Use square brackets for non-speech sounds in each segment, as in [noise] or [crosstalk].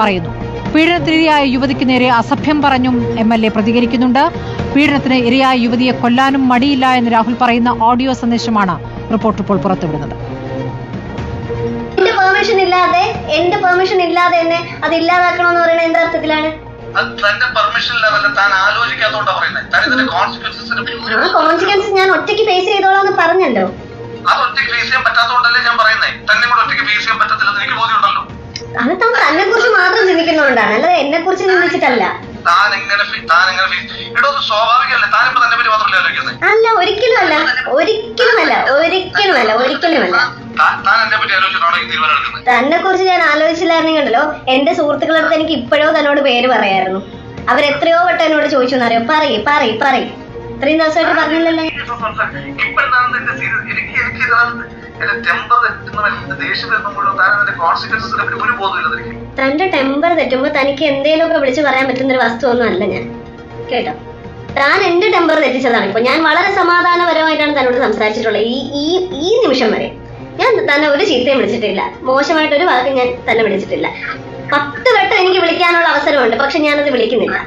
പറയുന്നു. പീഡനത്തിനിരയായ യുവതിക്ക് നേരെ അസഭ്യം പറഞ്ഞും എം എൽ എ പ്രതികരിക്കുന്നുണ്ട്. പീഡനത്തിന് ഇരയായ യുവതിയെ കൊല്ലാനും മടിയില്ല എന്ന് രാഹുൽ പറയുന്ന ഓഡിയോ സന്ദേശമാണ് റിപ്പോർട്ട് ഇപ്പോൾ പുറത്തുവിടുന്നത്. എന്റെ പെർമിഷൻ ഇല്ലാതെ എന്റെ പെർമിഷൻ ഇല്ലാതെ തന്നെ അത് ഇല്ലാതാക്കണമെന്ന് പറയുന്നത് എന്ത് അർത്ഥത്തിലാണ്? അത് തന്റെ പെർമിഷൻ ലെവലിൽ താൻ ആലോചിക്കാത്തോണ്ടാ പറയുന്നത് താൻ ഇതിന്റെ കോൺസിക്വൻസസിന് ആ കോൺസിക്വൻസ് ഞാൻ ഒറ്റയ്ക്ക് ഫേസ് ചെയ്തോളാം എന്ന് പറഞ്ഞല്ലോ. അത് ഒറ്റയ്ക്ക് ഫേസ് ചെയ്യാൻ പറ്റാത്തോണ്ടല്ലേ ഞാൻ പറയുന്നത് തന്നെ കൂടെ ഒറ്റയ്ക്ക് ഫേസ് ചെയ്യാൻ പറ്റത്തില്ലെന്ന് എനിക്ക് ബോധ്യമുണ്ടല്ലോ. അത് താൻ തന്നെ കുറിച്ച് മാത്രം ചിന്തിക്കുന്നതുകൊണ്ടാണ്. അല്ലാതെ എന്നെ കുറിച്ച് ചിന്തിച്ചിട്ടല്ല. താൻ എങ്ങനെ താൻ എങ്ങനെ ഇവിടെ സ്വാഭാവികമല്ലേ? താനിപ്പോ തന്നെ പറ്റി മാത്രമല്ലേ ആലോചിക്കുന്നത് അല്ല ഒരിക്കലും അല്ല താൻ താൻ എന്നെ പറ്റി ആലോചിച്ചിട്ടാണോ ഈ തീരുമാനം എടുക്കുന്നത്? തന്നെ കുറിച്ച് ഞാൻ ആലോചിച്ചില്ലായിരുന്നെങ്കിലോ എന്റെ സുഹൃത്തുക്കളുടെ അടുത്ത് എനിക്ക് ഇപ്പോഴോ തന്നോട് പേര് പറയായിരുന്നു. അവരെത്രയോ വട്ടം എന്നോട് ചോദിച്ചു എന്നറിയോ പറയ് പറയ് പറയ്. ഇത്രയും ദിവസമായിട്ട് പറഞ്ഞില്ലല്ലോ. ടെമ്പർ തെറ്റുന്ന ദേഷ്യം വരുമ്പോഴും താൻ അതിന്റെ കോൺസിക്വൻസസിനെ പറ്റി ഒരു ബോധമില്ല തന്റെ ടെമ്പർ തെറ്റുമ്പോ തനിക്ക് എന്തേലുമൊക്കെ വിളിച്ചു പറയാൻ പറ്റുന്ന ഒരു വസ്തു ഒന്നും അല്ല ഞാൻ. കേട്ടോ? താൻ എന്റെ ടെമ്പർ തെറ്റിച്ചതാണ് ഇപ്പൊ. ഞാൻ വളരെ സമാധാനപരമായിട്ടാണ് തന്നോട് സംസാരിച്ചിട്ടുള്ളത്. ഈ ഈ ഈ നിമിഷം വരെ ഞാൻ തന്നെ ഒരു ചീത്തയും വിളിച്ചിട്ടില്ല. മോശമായിട്ടൊരു വാക്ക് ഞാൻ തന്നെ വിളിച്ചിട്ടില്ല. പത്ത് വട്ടം എനിക്ക് വിളിക്കാനുള്ള അവസരമുണ്ട്. പക്ഷെ ഞാനത് വിളിക്കുന്നില്ല.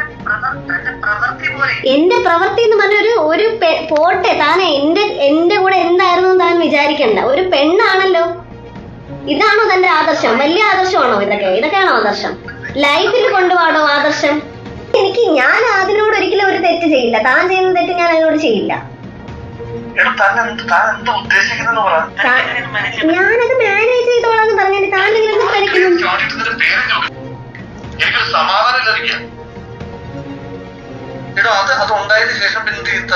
എന്റെ പ്രവൃത്തി എന്ന് പറഞ്ഞ ഒരു ഒരു പോട്ടെ. താനെ എന്റെ എന്റെ കൂടെ എന്തായിരുന്നു വിചാരിക്കണ്ട. ഒരു പെണ്ണാണല്ലോ. ഇതാണോ തന്റെ ആദർശം? വലിയ ആദർശമാണോ ഇതൊക്കെ? ഇതൊക്കെയാണോ ആദർശം? ലൈഫിൽ കൊണ്ടുപോകണോ ആദർശം? എനിക്ക് ഞാൻ അതിനോട് ഒരിക്കലും ഒരു തെറ്റ് ചെയ്യില്ല. താൻ ചെയ്യുന്ന തെറ്റ് ഞാൻ അതിനോട് ചെയ്യില്ല. ഞാനത് മാനേജ് ചെയ്തോളാന്ന് പറഞ്ഞു താൻ എന്തെങ്കിലും പഠിക്കുന്നു? ചോദിക്കുന്നതിന്റെ പേര് ചോദിക്കും എനിക്കൊരു സമാധാനം ലഭിക്കുക അത് അത് ഉണ്ടായതിനു ശേഷം പിന്നെ എന്ത് ചെയ്യുന്ന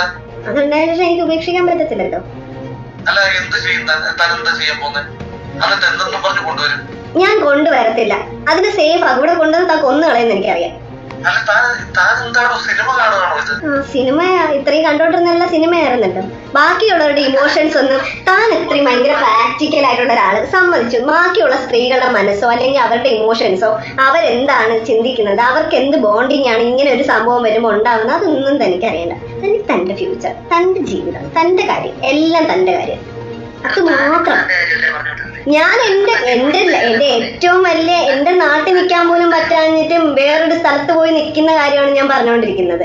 അതുണ്ടായ ശേഷം എനിക്ക് ഉപേക്ഷിക്കാൻ പറ്റത്തില്ലല്ലോ. അല്ല എന്ത് ചെയ്യുന്ന? താൻ എന്താ ചെയ്യാൻ പോകുന്നത് എന്നിട്ട് എന്തെന്ന് പറഞ്ഞു കൊണ്ടുവരും? ഞാൻ കൊണ്ടുവരത്തില്ല. അതിന് സേഫ് അവിടെ കൊണ്ടുവന്ന് താൻ കൊന്നു കളയുന്ന എനിക്കറിയാം. സിനിമ ഇത്രയും കണ്ടോണ്ടിരുന്ന സിനിമയായിരുന്നല്ലോ ബാക്കിയുള്ളവരുടെ ഇമോഷൻസ് ഒന്നും താൻ ഇത്രയും ഭയങ്കര പ്രാക്ടിക്കൽ ആയിട്ടുള്ള ഒരാൾ സമ്മതിച്ചു. ബാക്കിയുള്ള സ്ത്രീകളുടെ മനസ്സോ അല്ലെങ്കിൽ അവരുടെ ഇമോഷൻസോ അവരെന്താണ് ചിന്തിക്കുന്നത്? അവർക്ക് എന്ത് ബോണ്ടിങ് ആണ് ഇങ്ങനെ ഒരു സംഭവം വരുമ്പോൾ ഉണ്ടാകുന്നത് അതൊന്നും തനിക്കറിയില്ല. തനിക്ക് തന്റെ ഫ്യൂച്ചർ തന്റെ ജീവിതം തന്റെ കാര്യം എല്ലാം തന്റെ കാര്യം. അത് മാത്രം. ഞാൻ എന്റെ എന്റെ എന്റെ ഏറ്റവും വലിയ എന്റെ നാട്ടിൽ നിൽക്കാൻ പോലും പറ്റാഞ്ഞിട്ടും വേറൊരു സ്ഥലത്ത് പോയി നിൽക്കുന്ന കാര്യമാണ് ഞാൻ പറഞ്ഞുകൊണ്ടിരിക്കുന്നത്.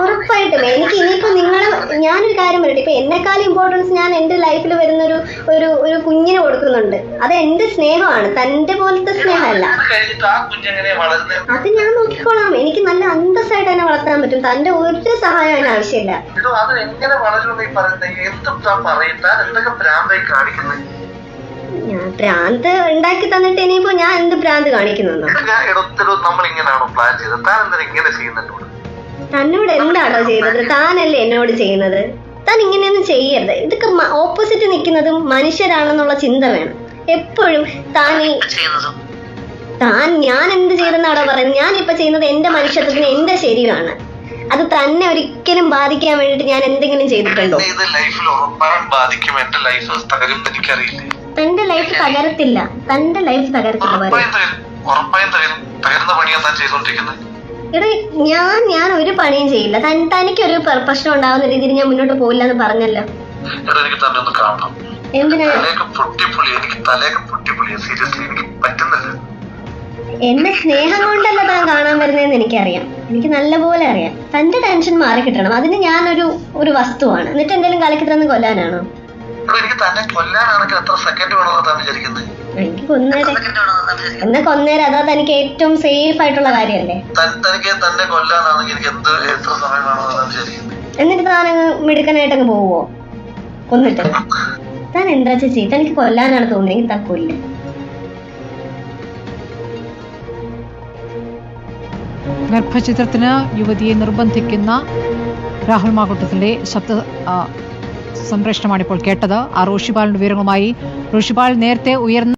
ഉറപ്പായിട്ടും. എനിക്ക് ഇനിയിപ്പോ നിങ്ങൾ ഞാനൊരു കാര്യം പറയട്ടെ. ഇപ്പൊ എന്നെക്കാളും ഇമ്പോർട്ടൻസ് ഞാൻ എന്റെ ലൈഫിൽ വരുന്ന ഒരു ഒരു കുഞ്ഞിന് കൊടുക്കുന്നുണ്ട്. അത് എന്റെ സ്നേഹമാണ്. തന്റെ പോലത്തെ സ്നേഹമല്ല. അത് ഞാൻ നോക്കിക്കോളാം. എനിക്ക് നല്ല അന്തസ്സായിട്ട് തന്നെ വളർത്താൻ പറ്റും. തന്റെ ഒരു സഹായം അതിന് ആവശ്യമില്ല. പറയുന്നത് എന്തൊക്കെ ഭ്രാന്തായി കാണിക്കുന്നത് ഞാൻ ഭ്രാന്ത് ഉണ്ടാക്കി തന്നിട്ട് ഇനിയിപ്പോ ഞാൻ എന്ത് ഭ്രാന്ത് കാണിക്കുന്നു ഞാൻ ഇടത്തിലോ നമ്മൾ ഇങ്ങനെയാണോ പ്ലാൻ ചെയ്തത്? താൻ എന്തിനാ ഇങ്ങനെ തന്നോട് എന്താണോ ചെയ്തത്? താനല്ലേ എന്നോട് ചെയ്യുന്നത്? താൻ ഇങ്ങനെയൊന്നും ചെയ്യരുത്. ഇതൊക്കെ ഓപ്പോസിറ്റ് നിൽക്കുന്നതും മനുഷ്യരാണെന്നുള്ള ചിന്ത വേണം. എപ്പോഴും താൻ ഈ താൻ ഞാൻ എന്ത് ചെയ്തെന്നാണോ പറയുന്നത്? ഞാൻ ഇപ്പൊ ചെയ്യുന്നത് എന്റെ മനുഷ്യത്വത്തിന് എന്റെ ശരീരമാണ് അത് തന്നെ ഒരിക്കലും ബാധിക്കാൻ വേണ്ടിട്ട് ഞാൻ എന്തെങ്കിലും ചെയ്തിട്ടുണ്ടോ? ഇത് ലൈഫിൽ ഉറപ്പായും ബാധിക്കും. എന്റെ ലൈഫ് തകരും എനിക്കറിയില്ല. തന്റെ ലൈഫ് തകരത്തില്ല. തന്റെ ലൈഫ് തകരത്തില്ല പറയും. ഉറപ്പായും തകരും. ഉറപ്പായും തകരും. തകരുന്ന പണിയാ താൻ ചെയ്തോണ്ടിരിക്കുന്നത് എടാ ഞാൻ ഞാൻ ഒരു പണിയും ചെയ്യില്ല. തൻ തനിക്കൊരു പ്ര- പ്രശ്നം ഉണ്ടാവുന്ന രീതിയിൽ ഞാൻ മുന്നോട്ട് പോയില്ല എന്ന് പറഞ്ഞല്ലോ. എടാ എനിക്ക് തന്നെ ഒന്ന് കാണണം. എന്തിനാ? പൊട്ടിപ്പൊളി. എനിക്ക് തലയൊക്കെ പൊട്ടിപ്പൊളി. സീരിയസ്ലി എനിക്ക് എന്നെ സ്നേഹം കൊണ്ടല്ല താൻ കാണാൻ വരുന്നതെന്ന് എനിക്കറിയാം. എനിക്ക് നല്ലപോലെ അറിയാം. തന്റെ ടെൻഷൻ മാറി കിട്ടണം. അതിന് ഞാനൊരു ഒരു വസ്തുവാണ്. എന്നിട്ട് എന്തെങ്കിലും കലക്കി തന്ന് കൊല്ലാനാണോ? എനിക്ക് തന്നെ കൊല്ലാനാണെങ്കിൽ എത്ര സെക്കൻഡ് വേണമെന്ന് താൻ വിചാരിക്കുന്നത് എനിക്ക് കൊന്നേരെ. എന്നെ കൊന്നേരെ. അതാ തനിക്ക് ഏറ്റവും സേഫ് ആയിട്ടുള്ള കാര്യല്ലേ തനിക്ക് തന്നെ കൊല്ലാനാണെങ്കിൽ എനിക്ക് എന്ത് എത്ര സമയം വിചാരിക്കുന്നത് എന്നിട്ട് താൻ അങ്ങ് മിടുക്കനായിട്ട് അങ്ങ് പോവോ? കൊന്നിട്ട്. [laughs] താൻ എന്താ ചേച്ചി? തനിക്ക് കൊല്ലാനാണ് തോന്നിയെങ്കിൽ താൻ കൊല്ലും. ഗർഭചിത്രത്തിന് യുവതിയെ നിർബന്ധിക്കുന്ന രാഹുൽ മാകുട്ടത്തിന്റെ ശബ്ദ സംപ്രേഷണമാണ് ഇപ്പോൾ കേട്ടത്. ആ റോഷിപാലിന്റെ വിവരങ്ങളുമായി റോഷിപാൽ നേരത്തെ ഉയർന്ന